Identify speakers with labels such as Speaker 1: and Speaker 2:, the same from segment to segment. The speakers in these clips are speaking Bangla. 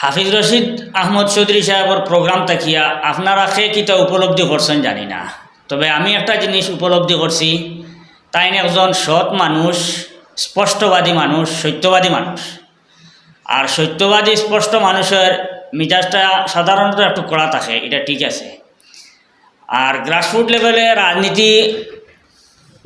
Speaker 1: হাফিজ রশিদ আহমদ চৌধুরী সাহেবের প্রোগ্রাম তাকিয়া আপনারা সে কিতা উপলব্ধি করছেন জানি না। তবে আমি একটা জিনিস উপলব্ধি করছি, তাই একজন সৎ মানুষ, স্পষ্টবাদী মানুষ, সত্যবাদী মানুষ। আর সত্যবাদী, স্পষ্ট মানুষের মিজাজটা সাধারণত একটু কড়া থাকে, এটা ঠিক আছে। আর গ্রাসরুট লেভেলে রাজনীতি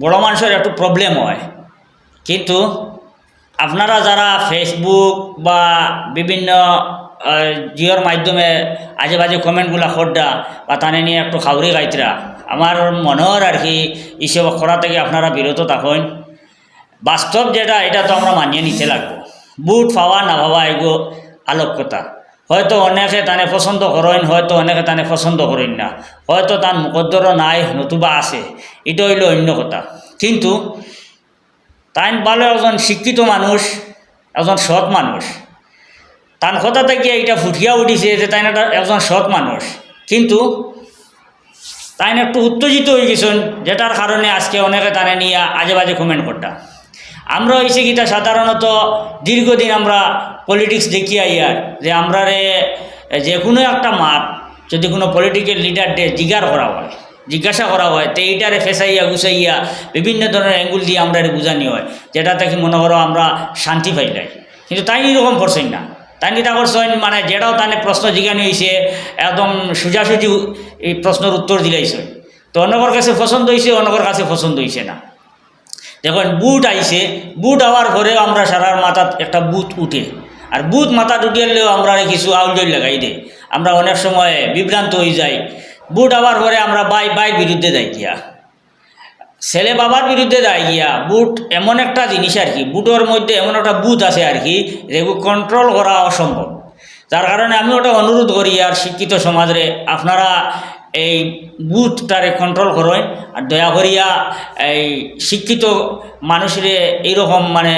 Speaker 1: বড় মানুষের একটু প্রবলেম হয়। কিন্তু আপনারা যারা ফেসবুক বা বিভিন্ন জিওর মাধ্যমে আজে বাজে কমেন্টগুলা খোড্ডা বা তানে নিয়ে একটু খাউরি গাইতরা। আমার মনে হয় আর কি এইসব খরা থেকে আপনারা বিরত থাকুন। বাস্তব যেটা, এটা তো আমরা মানিয়ে নিতে লাগবো। বুট পাওয়া না পাওয়া এগো আলোক্যতা হয়তো অনেকে তানে পছন্দ করেন, হয়তো অনেকে তানে পছন্দ করেন না। হয়তো তার মুকদ্দর নাই, নতুবা আছে। এটা হইল অন্য কথা। কিন্তু তাই ভালো একজন শিক্ষিত মানুষ, একজন সৎ মানুষ। তার কথা থেকে এটা ফুটিয়া উঠিছে যে তাই একটা একজন সৎ মানুষ। কিন্তু তাই একটু উত্তেজিত হয়ে গেছেন যেটার কারণে আজকে অনেকে তানে নিয়ে আজে বাজে কমেন্ট করতাম আমরা হয়েছে কিটা সাধারণত দীর্ঘদিন আমরা পলিটিক্স দেখি আইয়ার যে আমরা রে যে কোনো একটা মাপ যদি কোনো পলিটিক্যাল লিডার লিডারদের জিজ্ঞার করা হয়, জিজ্ঞাসা করা হয়, তো এইটারে ফেসাইয়া গুছাইয়া বিভিন্ন ধরনের অ্যাঙ্গুল দিয়ে আমরা বুঝানি হয় যেটা থেকে মনে করো আমরা শান্তি পাইলাই কিন্তু তাই এরকম করছেন না। তাই নিতা করছেন মানে যেটাও তানে প্রশ্ন জিজ্ঞানি হয়েছে একদম সোজাসুজি এই প্রশ্নের উত্তর দিলাইছে তো অন্যকর কাছে পছন্দ হয়েছে অন্যকর কাছে পছন্দ হয়েছে না। দেখুন, বুট আইছে, বুট হওয়ার পরেও আমরা সারার মাথাত একটা বুট উঠে। আর বুট মাথা উঠিয়ালেও আমরা কিছু আউলজল লাগাই দে। আমরা অনেক সময় বিভ্রান্ত হয়ে যাই। বুট হওয়ার পরে আমরা বাই বাই বিরুদ্ধে যাই গিয়া। ছেলে বাবার বিরুদ্ধে যায় গিয়া বুট এমন একটা জিনিস আর কি, বুটের মধ্যে এমন একটা বুথ আছে আর কি, যেগুলো কন্ট্রোল করা অসম্ভব। যার কারণে আমি ওটা অনুরোধ করি আর শিক্ষিত সমাজে আপনারা এই বুথটারে কন্ট্রোল করেন আর দয়া করিয়া এই শিক্ষিত মানুষের এইরকম মানে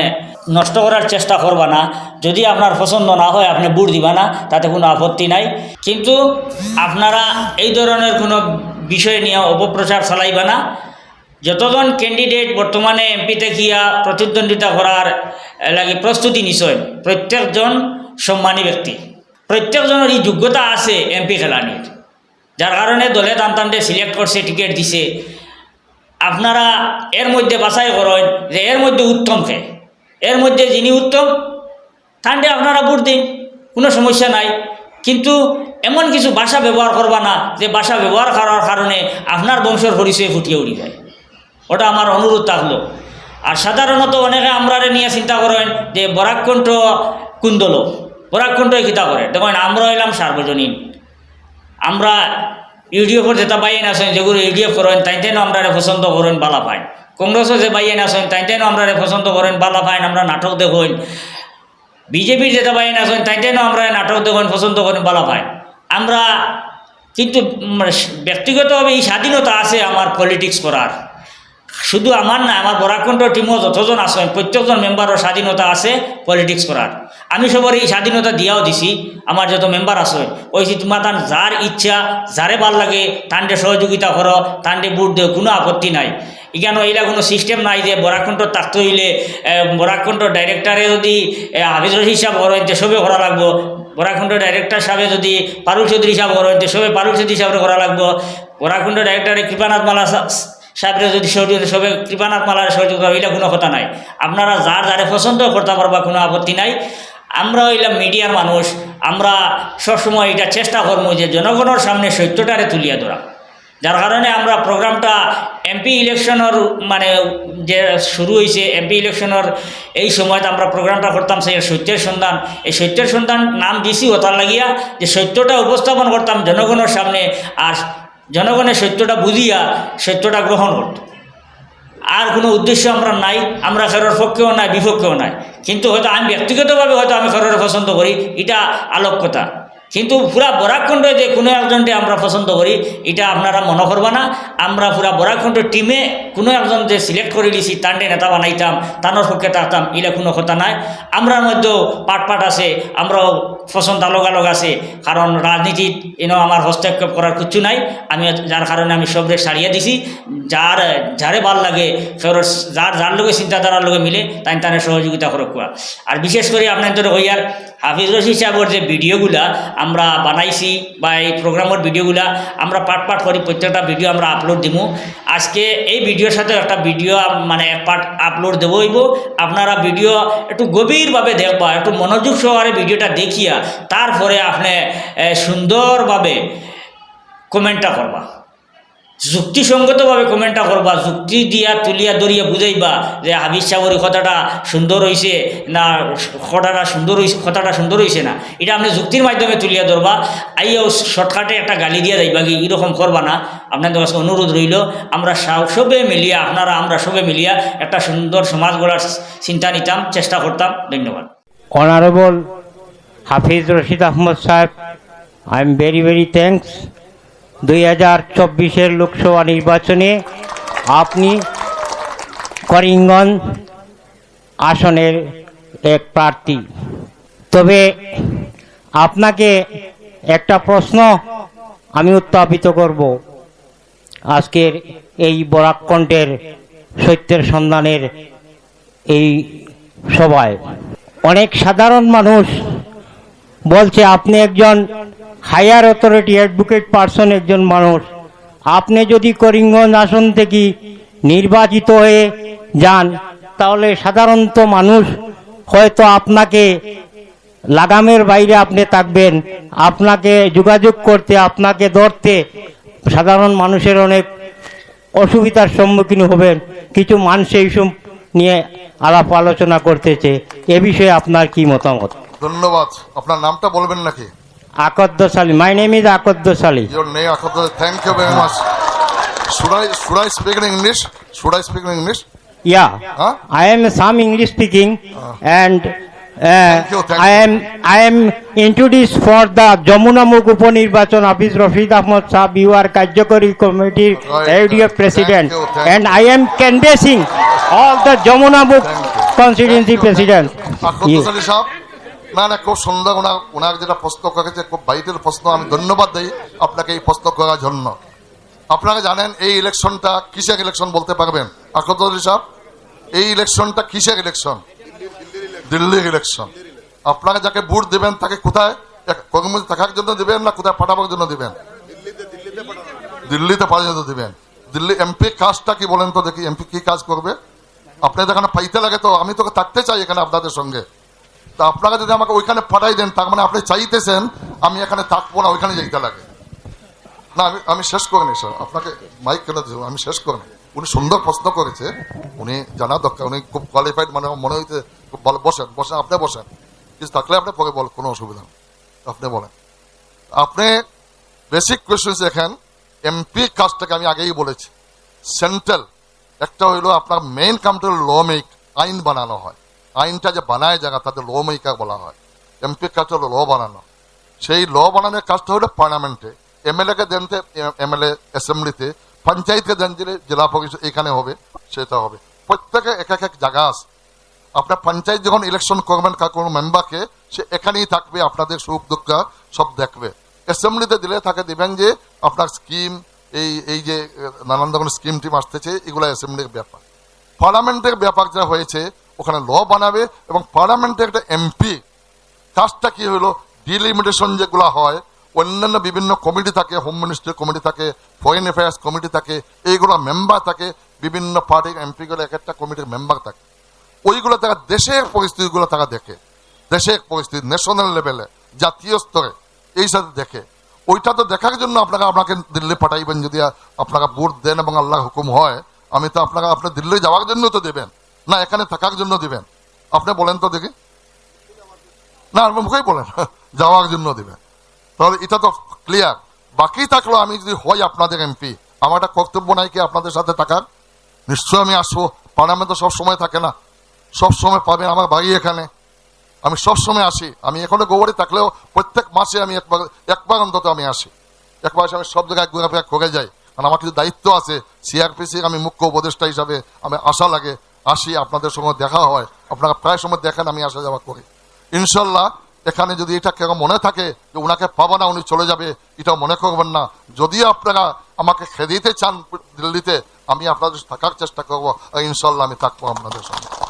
Speaker 1: নষ্ট করার চেষ্টা করবা না। যদি আপনার পছন্দ না হয়, আপনি বুট দিবা না, তাতে কোনো আপত্তি নাই। কিন্তু আপনারা এই ধরনের কোনো বিষয় নিয়ে অপপ্রচার চালাইবা না। যতজন ক্যান্ডিডেট বর্তমানে এমপিতে গিয়া প্রতিদ্বন্দ্বিতা করার লাগে প্রস্তুতি নিশ্চয় প্রত্যেকজন সম্মানী ব্যক্তি। প্রত্যেকজনের এই যোগ্যতা আছে এমপি খেলানির। যার কারণে দলে টানটানটে সিলেক্ট করছে টিকিট দিছে। আপনারা এর মধ্যে বাছাই করেন যে এর মধ্যে উত্তম কে। এর মধ্যে যিনি উত্তম তান্ডে আপনারা ভোট দিন, কোনো সমস্যা নাই। কিন্তু এমন কিছু ভাষা ব্যবহার করবা না, যে ভাষা ব্যবহার করার কারণে আপনার বংশের পরিচয় ফুটিয়ে উঠে যায়। ওটা আমার অনুরোধ থাকল। আর সাধারণত অনেকে আমরা নিয়ে চিন্তা করেন যে বরাকণ্ঠ কুন্দল বরাকণ্ঠ খিতা করে? দেখেন, আমরা এলাম সার্বজনীন। আমরা ইউডিএফর যেটা বাইন আছেন, যেগুলো ইউডিএফ করেন তাইতেন আমরা পছন্দ করেন, বালা পাই কংগ্রেসও যে বাইন আছেন তাইতেন আমরা পছন্দ করেন, বালা পাইন আমরা নাটক দেখুন। বিজেপির যেটা বাইন আছেন তাইতেন আমরা নাটক দেখুন, পছন্দ করেন, বালা পাই আমরা কিন্তু ব্যক্তিগতভাবে এই স্বাধীনতা আছে আমার পলিটিক্স করার। শুধু আমার না, আমার বরাকণ্ঠ টিমও যতজন আছেন প্রত্যেকজন মেম্বারের স্বাধীনতা আছে পলিটিক্স করার আমি সবার এই স্বাধীনতা দিয়াও দিছি আমার যত মেম্বার আছে, ওই যে তোমার তার যার ইচ্ছা যারে ভালো লাগে তান্ডে সহযোগিতা করো তান্ডে বুট দেও কোনো আপত্তি নাই। এখানে এইটা কোনো সিস্টেম নাই যে বরাকণ্ঠ থাকতে হইলে বরাকণ্ঠ ডাইরেক্টরে যদি সাহেব করেন তো সবে করা লাগবো। বরাকণ্ঠ ডাইরেক্টর সাহেবে যদি পারুল চৌধুরী সাহেব করেন সবে পারুল চৌধুরী সাহেবের করা লাগবো। বরাকণ্ঠ ডাইরেক্টরে কৃপানাথ মালা সাহেবরে যদি সহযোগিতা সবে কৃপানাথ মালার সহযোগিতা এটা কোনো কথা নাই। আপনারা যার যারে পছন্দ করতে পারবা, কোনো আপত্তি নাই। আমরা হইলাম মিডিয়ার মানুষ, আমরা সবসময় এটা চেষ্টা করব যে জনগণের সামনে সত্যটারে তুলিয়া ধরা। যার কারণে আমরা প্রোগ্রামটা এমপি ইলেকশনের মানে যে শুরু হয়েছে এমপি ইলেকশনের এই সময়তে আমরা প্রোগ্রামটা করতাম, সেই সত্যের সন্ধান। এই সত্যের সন্ধান নাম দিছি ওতার লাগিয়া যে সত্যটা উপস্থাপন করতাম জনগণের সামনে, আর জনগণের সত্যটা বুঝিয়া সত্যটা গ্রহণ করত আর কোনো উদ্দেশ্য আমরা নাই, আমরা কারোর পক্ষেও নাই, বিপক্ষেও নাই। কিন্তু হয়তো আমি ব্যক্তিগতভাবে হয়তো আমি কারোর পছন্দ করি, এটা আলোক্যতা কিন্তু পুরা বরাকণ্ঠ যে কোনো একজনকে আমরা পছন্দ করি, এটা আপনারা মনে করবা না। আমরা পুরা বরাকণ্ঠ টিমে কোনো একজন যে সিলেক্ট করে দিছি তান্ডে নেতা বানাইতাম, তানোর পক্ষে থাকতাম এটা কোনো কথা নাই। আমরার মধ্যেও পাট পাট আছে, আমরাও পছন্দ আলোক আলোক আছে, কারণ রাজনীতিত এনেও আমার হস্তক্ষেপ করার কিছু নাই। আমি যার কারণে আমি সবরে সারিয়ে দিছি। যার, যারে ভালো লাগে, ফেরত যার যার লোকে চিন্তাধারার লোকে মিলে তাই তার সহযোগিতা করক আর বিশেষ করে আপনার হইয়ার হাফিজ রশিদ সাহেবর যে ভিডিওগুলা আমরা বানাইছি বা এই প্রোগ্রামের ভিডিওগুলা, আমরা পার্ট পার্ট করি, প্রত্যেকটা ভিডিও আমরা আপলোড দিব আজকে এই ভিডিওর সাথে একটা ভিডিও মানে পার্ট আপলোড দেবো হইব। আপনারা ভিডিও একটু গভীরভাবে দেখবা, একটু মনোযোগ সহকারে ভিডিওটা দেখিয়া, তারপরে আপনি সুন্দরভাবে কমেন্টটা করবা। যুক্তিসঙ্গতভাবে কমেন্টটা করবা, যুক্তি দিয়া, তুলিয়া, দরিয়া বুঝাইবা যে হাবিজ সাগর কথাটা সুন্দর হইছে না, কথাটা সুন্দর হইছে, কথাটা সুন্দর হইছে না। এটা আপনি যুক্তির মাধ্যমে তুলিয়া ধরবা আইয়াও শর্টকাটে একটা গালি দিয়া যাইবা কি, এরকম করবা না। আপনাদের কাছে অনুরোধ রইল, আমরা সবে মিলিয়া, আপনারা, আমরা সবে মিলিয়া একটা সুন্দর সমাজ গড়ার চিন্তা নিতাম, চেষ্টা করতাম। ধন্যবাদ।
Speaker 2: Honorable Hafiz Rashid Ahmad Saheb I am very very thanks. দুই হাজার চব্বিশের লোকসভা নির্বাচনে আপনি করিমগঞ্জ আসনের এক প্রার্থী। তবে আপনাকে একটা প্রশ্ন আমি উত্থাপিত করব। আজকের এই বরাকণ্ঠের সত্যের সন্ধানের এই সভায় অনেক সাধারণ মানুষ বলছে, আপনি একজন হায়ার অথরিটি অ্যাডভোকেট পার্সন একজন মানুষ। আপনি যদি করিমগঞ্জ আসন থেকে নির্বাচিত হয়ে যান, তাহলে সাধারণত মানুষ হয়তো আপনাকে লাগামের বাইরে আপনি থাকবেন। আপনাকে যোগাযোগ করতে, আপনাকে ধরতে সাধারণ মানুষের অনেক অসুবিধার সম্মুখীন হবেন। কিছু মানুষ এইসব নিয়ে আলাপ আলোচনা করতেছে। এ বিষয়ে আপনার কি মতামত?
Speaker 3: ধন্যবাদ। আপনার নামটা বলবেন নাকি?
Speaker 2: আকদ্দ সালি মাই নেম ইজ আকদ্দ সালি
Speaker 3: your name Akhtar thank you very much should I should I speak in English should I speak in English
Speaker 2: yeah
Speaker 3: Huh?
Speaker 2: I am some English speaking and
Speaker 3: you, thank
Speaker 2: I
Speaker 3: you.
Speaker 2: Am I am introduce for the Jamunamukh উপনির্বাচন Hafiz Rafid Ahmed Sah you are কার্যকরী কমিটির
Speaker 3: Right.
Speaker 2: ADO president
Speaker 3: Thank you, thank
Speaker 2: I am canvassing all the Jamunamukh
Speaker 3: Thank you.
Speaker 2: Constituency president
Speaker 3: Akhtar Ali Saheb না না, খুব সুন্দর ওনার ওনার যেটা প্রশ্ন করেছে, খুব বাইটের প্রশ্ন, আমি ধন্যবাদ দিই আপনাকে এই প্রশ্ন করার জন্য। আপনারা জানেন এই ইলেকশনটা কিসের ইলেকশন বলতে পারবেন? আলী সাহেব, এই ইলেকশনটা কিসের ইলেকশন? দিল্লির ইলেকশন। আপনারা যাকে ভোট দেবেন তাকে কোথায় কর্মী থাকার জন্য দেবেন না কোথায় পাঠাবার জন্য দেবেন? দিল্লিতে জন্য দিবেন। দিল্লি এমপি কাজটা কি বলেন তো দেখি, এমপি কি কাজ করবে? আপনাদের এখানে পাইতে লাগে তো, আমি তোকে থাকতে চাই এখানে আপনাদের সঙ্গে। তা আপনারা যদি আমাকে ওইখানে পাঠাই দেন, তার মানে আপনি চাইতেছেন আমি এখানে থাকব না, ওইখানে যেতে লাগে। না, আমি আমি শেষ করিনি স্যার। আপনাকে মাইক কেন আমি শেষ করিনি উনি সুন্দর প্রশ্ন করেছে, উনি জানা দরকার, উনি খুব কোয়ালিফাইড মানে মনে হইতে খুব ভালো, বসেন বসেন, আপনি বসেন। কিছু থাকলে আপনি পরে বল কোনো অসুবিধা নেই। আপনি বলেন। আপনি বেসিক কোয়েশ্চেন এখন এমপি কাজটাকে আমি আগেই বলেছি। সেন্ট্রাল একটা হইল আপনার মেইন কামটা ল মেক আইন বানানো হয়। আইনটা যে বানায় জায়গা তাদের ল মেকার বলা হয়। এমপি কাজটা হলো ল বানানো। সেই ল বানানোর কাজটা হলো পার্লামেন্টে। এমএলএ কে দেন এমএলএ অ্যাসেম্বলিতে পঞ্চায়েতকে দেন দিলে জেলা পরিষদ এখানে হবে, সেটা হবে। প্রত্যেকে এক এক এক জায়গা আছে। আপনার পঞ্চায়েত যখন ইলেকশন করবেন কার কোনো মেম্বারকে সে এখানেই থাকবে, আপনাদের সুখ দুঃখ সব দেখবে। অ্যাসেম্বলিতে দিলে তাকে দিবেন যে, আপনার স্কিম এই এই যে, নানান ধরনের স্কিম টিম আসতেছে, এগুলো অ্যাসেম্বলির ব্যাপার। পার্লামেন্টের ব্যাপার যা হয়েছে ওখানে ল বানাবে এবং পার্লামেন্টে একটা এমপি কাজটা কি হলো? ডিলিমিটেশন যেগুলো হয়, অন্যান্য বিভিন্ন কমিটি থাকে হোম মিনিস্ট্রি কমিটি থাকে ফরেন অ্যাফেয়ার্স কমিটি থাকে, এইগুলো মেম্বার থাকে, বিভিন্ন পার্টির এমপিগুলো এক একটা কমিটির মেম্বার থাকে। ওইগুলো তারা দেশের পরিস্থিতিগুলো তারা দেখে, দেশের পরিস্থিতি ন্যাশনাল লেভেলে জাতীয় স্তরে, এই সাথে দেখে। ওইটা তো দেখার জন্য আপনারা আপনাকে দিল্লি পাঠাইবেন যদি আপনারা ভোট দেন এবং আল্লাহ হুকুম হয়, আমি তো আপনারা আপনি দিল্লি যাওয়ার জন্য তো দেবেন। না, এখানে থাকার জন্য দিবেন। আপনি বলেন তো দেখি। না মুখেই বলেন। যাওয়ার জন্য দিবেন। তাহলে এটা তো ক্লিয়ার বাকি থাকল আমি যদি হই আপনাদের এমপি আমার একটা কর্তব্য নাই কি আপনাদের সাথে থাকার? নিশ্চয় আমি আসব। পার্লামেন্ট তো সব সময় থাকে না। সব সময় পাবেন আমার বাড়ি এখানে। আমি সব সময় আসি। আমি এখনও গোবরে থাকলেও প্রত্যেক মাসে আমি একবার একবার অন্তত আমি আসি। একবার আমি সব জায়গায় ঘোরাফেরা করে যাই। কারণ আমার কিছু দায়িত্ব আছে। সিআরপিসি আমি মুখ্য উপদেষ্টা হিসাবে আমি আশা লাগে। আসি, আপনাদের সঙ্গে দেখা হয়। আপনারা প্রায় সময় দেখেন, আমি আসা যাওয়া করি। ইনশাল্লাহ, এখানে যদি এটা কেউ মনে থাকে যে ওনাকে পাবো না, উনি চলে যাবে এটা মনে করবেন না। যদিও আপনারা আমাকে খেদিতে চান দিল্লিতে, আমি আপনাদের থাকার চেষ্টা করব। ইনশাল্লাহ, আমি থাকব আপনাদের সঙ্গে।